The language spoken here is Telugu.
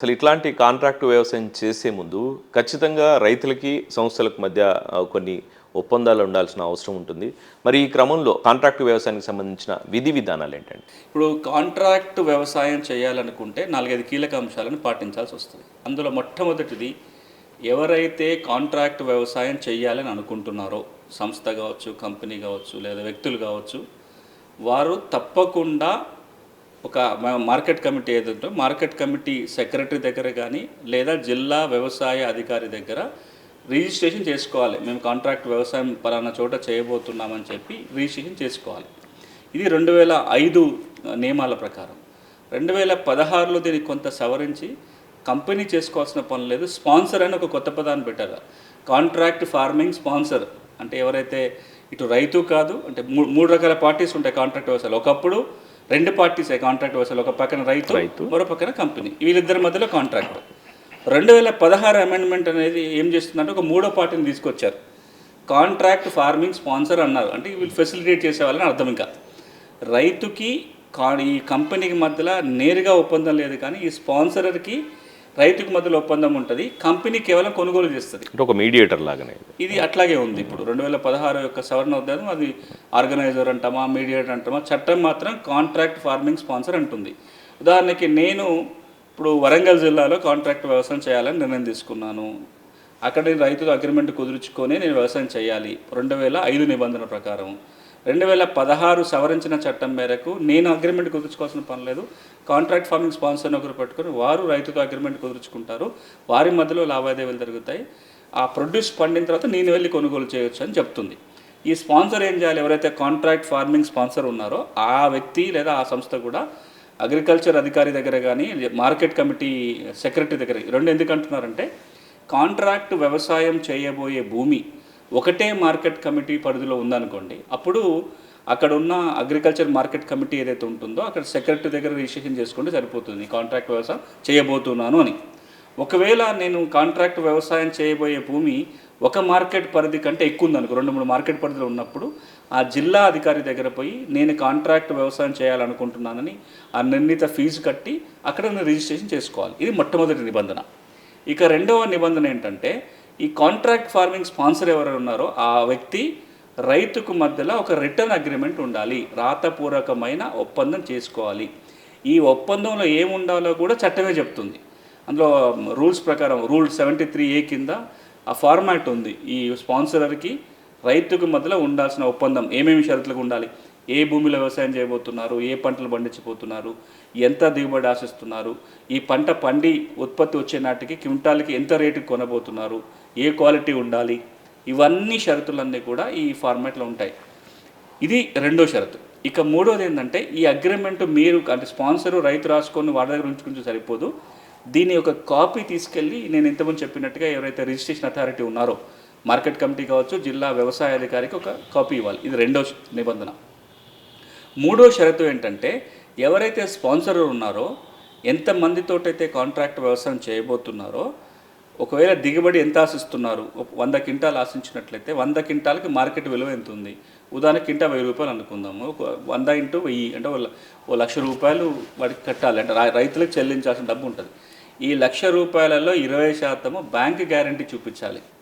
అసలు ఇట్లాంటి కాంట్రాక్ట్ వ్యవసాయం చేసే ముందు ఖచ్చితంగా రైతులకి సంస్థలకు మధ్య కొన్ని ఒప్పందాలు ఉండాల్సిన అవసరం ఉంటుంది. మరి ఈ క్రమంలో కాంట్రాక్ట్ వ్యవసాయానికి సంబంధించిన విధి విధానాలు ఏంటండి? ఇప్పుడు కాంట్రాక్ట్ వ్యవసాయం చేయాలనుకుంటే నాలుగైదు కీలక అంశాలను పాటించాల్సి వస్తుంది. అందులో మొట్టమొదటిది ఎవరైతే కాంట్రాక్ట్ వ్యవసాయం చేయాలని అనుకుంటున్నారో సంస్థ కావచ్చు కంపెనీ కావచ్చు లేదా వ్యక్తులు కావచ్చు వారు తప్పకుండా ఒక మా- మార్కెట్ కమిటీ ఏదంటే మార్కెట్ కమిటీ సెక్రటరీ దగ్గర కానీ లేదా జిల్లా వ్యవసాయ అధికారి దగ్గర రిజిస్ట్రేషన్ చేసుకోవాలి. మేము కాంట్రాక్ట్ వ్యవసాయం పలానా చోట చేయబోతున్నామని చెప్పి రిజిస్ట్రేషన్ చేసుకోవాలి. ఇది రెండు వేల ఐదు నియమాల ప్రకారం. రెండు వేల పదహారులో దీనికి కొంత సవరించి కంపెనీ చేసుకోవాల్సిన పని లేదు. స్పాన్సర్ అని ఒక కొత్త పదాన్ని పెట్టారు. కాంట్రాక్ట్ ఫార్మింగ్ స్పాన్సర్ అంటే ఎవరైతే ఇటు రైతు కాదు అంటే మూడు రకాల పార్టీస్ ఉంటాయి కాంట్రాక్ట్ వ్యవసాయాలు. ఒకప్పుడు రెండు పార్టీస్ కాంట్రాక్ట్ వ్యవసాయాలు ఒక పక్కన రైతు రైతు. మరో పక్కన కంపెనీ. వీళ్ళిద్దరి మధ్యలో కాంట్రాక్ట్ రెండు వేల పదహారు అమెండ్మెంట్ అనేది ఏం చేస్తుందంటే ఒక మూడో పార్టీని తీసుకొచ్చారు. కాంట్రాక్ట్ ఫార్మింగ్ స్పాన్సర్ అన్నారు. అంటే వీళ్ళు ఫెసిలిటేట్ చేసేవాళ్ళని అర్థం ఇంకా. రైతుకి కా ఈ కంపెనీకి మధ్యలో నేరుగా ఒప్పందం లేదు కానీ ఈ స్పాన్సర్కి రైతుకి మధ్యలో ఒప్పందం ఉంటుంది కంపెనీ కేవలం కొనుగోలు చేస్తుంది. అంటే ఒక మీడియేటర్ లాగానే. ఇది. అట్లాగే ఉంది ఇప్పుడు. రెండు వేల పదహారు యొక్క సవరణ ఉద్యోగం అది ఆర్గనైజర్ అంటామా మీడియేటర్ అంటామా చట్టం మాత్రం కాంట్రాక్ట్ ఫార్మింగ్ స్పాన్సర్ అంటుంది. ఉదాహరణకి నేను ఇప్పుడు వరంగల్ జిల్లాలో కాంట్రాక్ట్ వ్యవసాయం చేయాలని నిర్ణయం తీసుకున్నాను. అక్కడ రైతుతో అగ్రిమెంట్ కుదుర్చుకొని నేను వ్యవసాయం చేయాలి. రెండు వేల ఐదు నిబంధన ప్రకారం. రెండు వేల పదహారు సవరించిన చట్టం మేరకు నేను అగ్రిమెంట్ కుదుర్చుకోవాల్సిన పని లేదు. కాంట్రాక్ట్ ఫార్మింగ్ స్పాన్సర్ని ఒకరు పెట్టుకుని వారు రైతుతో అగ్రిమెంట్ కుదుర్చుకుంటారు. వారి మధ్యలో లావాదేవీలు జరుగుతాయి. ఆ ప్రొడ్యూస్ పండిన తర్వాత నేను వెళ్ళి కొనుగోలు చేయొచ్చు అని చెప్తుంది. ఈ స్పాన్సర్ ఏం చేయాలి? ఎవరైతే కాంట్రాక్ట్ ఫార్మింగ్ స్పాన్సర్ ఉన్నారో ఆ వ్యక్తి లేదా ఆ సంస్థ కూడా అగ్రికల్చర్ అధికారి దగ్గర కానీ మార్కెట్ కమిటీ సెక్రటరీ దగ్గర రెండు ఎందుకు అంటున్నారంటే కాంట్రాక్ట్ వ్యవసాయం చేయబోయే భూమి ఒకటే మార్కెట్ కమిటీ పరిధిలో ఉందనుకోండి అప్పుడు అక్కడ ఉన్న అగ్రికల్చర్ మార్కెట్ కమిటీ ఏదైతే ఉంటుందో అక్కడ సెక్రటరీ దగ్గర రిజిస్ట్రేషన్ చేసుకుంటే సరిపోతుంది కాంట్రాక్ట్ వ్యవసాయం చేయబోతున్నాను అని. ఒకవేళ నేను కాంట్రాక్ట్ వ్యవసాయం చేయబోయే భూమి ఒక మార్కెట్ పరిధి కంటే ఎక్కువ ఉందనుకో రెండు మూడు మార్కెట్ పరిధిలో ఉన్నప్పుడు ఆ జిల్లా అధికారి దగ్గర పోయి నేను కాంట్రాక్ట్ వ్యవసాయం చేయాలనుకుంటున్నానని ఆ నిర్ణీత ఫీజు కట్టి అక్కడ నేను రిజిస్ట్రేషన్ చేసుకోవాలి. ఇది మొట్టమొదటి నిబంధన. ఇక రెండవ నిబంధన ఏంటంటే ఈ కాంట్రాక్ట్ ఫార్మింగ్ స్పాన్సర్ ఎవరు ఉన్నారో ఆ వ్యక్తి రైతుకు మధ్యలో ఒక రిటర్న్ అగ్రిమెంట్ ఉండాలి. రాతపూర్వకమైన ఒప్పందం చేసుకోవాలి. ఈ ఒప్పందంలో ఏముండాలో కూడా చట్టమే చెప్తుంది. అందులో రూల్స్ ప్రకారం రూల్ సెవెంటీ త్రీ ఏ కింద ఆ ఫార్మాట్ ఉంది. ఈ స్పాన్సర్కి రైతుకు మధ్యలో ఉండాల్సిన ఒప్పందం ఏమేమి షరతులకు ఉండాలి? ఏ భూమిలో వ్యవసాయం చేయబోతున్నారు? ఏ పంటలు పండించబోతున్నారు? ఎంత దిగుబడి ఆశిస్తున్నారు? ఈ పంట పండి ఉత్పత్తి వచ్చే నాటికి క్వింటాల్కి ఎంత రేటుకి కొనబోతున్నారు? ఏ క్వాలిటీ ఉండాలి? ఇవన్నీ షరతులన్నీ కూడా ఈ ఫార్మాట్లో ఉంటాయి. ఇది రెండో షరతు. ఇక మూడోది ఏంటంటే ఈ అగ్రిమెంట్ మీరు అంటే స్పాన్సర్ రైతు రాసుకొని వాడి దగ్గర ఉంచుకుంటే సరిపోదు. దీని ఒక కాపీ తీసుకెళ్ళి నేను ఇంతకుముందు చెప్పినట్టుగా ఎవరైతే రిజిస్ట్రేషన్ అథారిటీ ఉన్నారో మార్కెట్ కమిటీ కావచ్చు జిల్లా వ్యవసాయ అధికారికి ఒక కాపీ ఇవ్వాలి. ఇది రెండో నిబంధన. మూడో షరతు ఏంటంటే ఎవరైతే స్పాన్సర్ ఉన్నారో ఎంతమందితోటైతే కాంట్రాక్ట్ వ్యవసాయం చేయబోతున్నారో ఒకవేళ దిగుబడి ఎంత ఆశిస్తున్నారు వంద క్వింటాలు ఆశించినట్లయితే వంద క్వింటాలకి మార్కెట్ విలువ ఎంత ఉంది? ఉదాహరణ కింటా వెయ్యి రూపాయలు అనుకుందాము. ఒక వంద ఇంటూ వెయ్యి అంటే ఓ లక్ష రూపాయలు వాడికి కట్టాలి. అంటే రైతులకు చెల్లించాల్సిన డబ్బు ఉంటుంది. ఈ లక్ష రూపాయలలో ఇరవై శాతము బ్యాంక్ గ్యారంటీ చూపించాలి.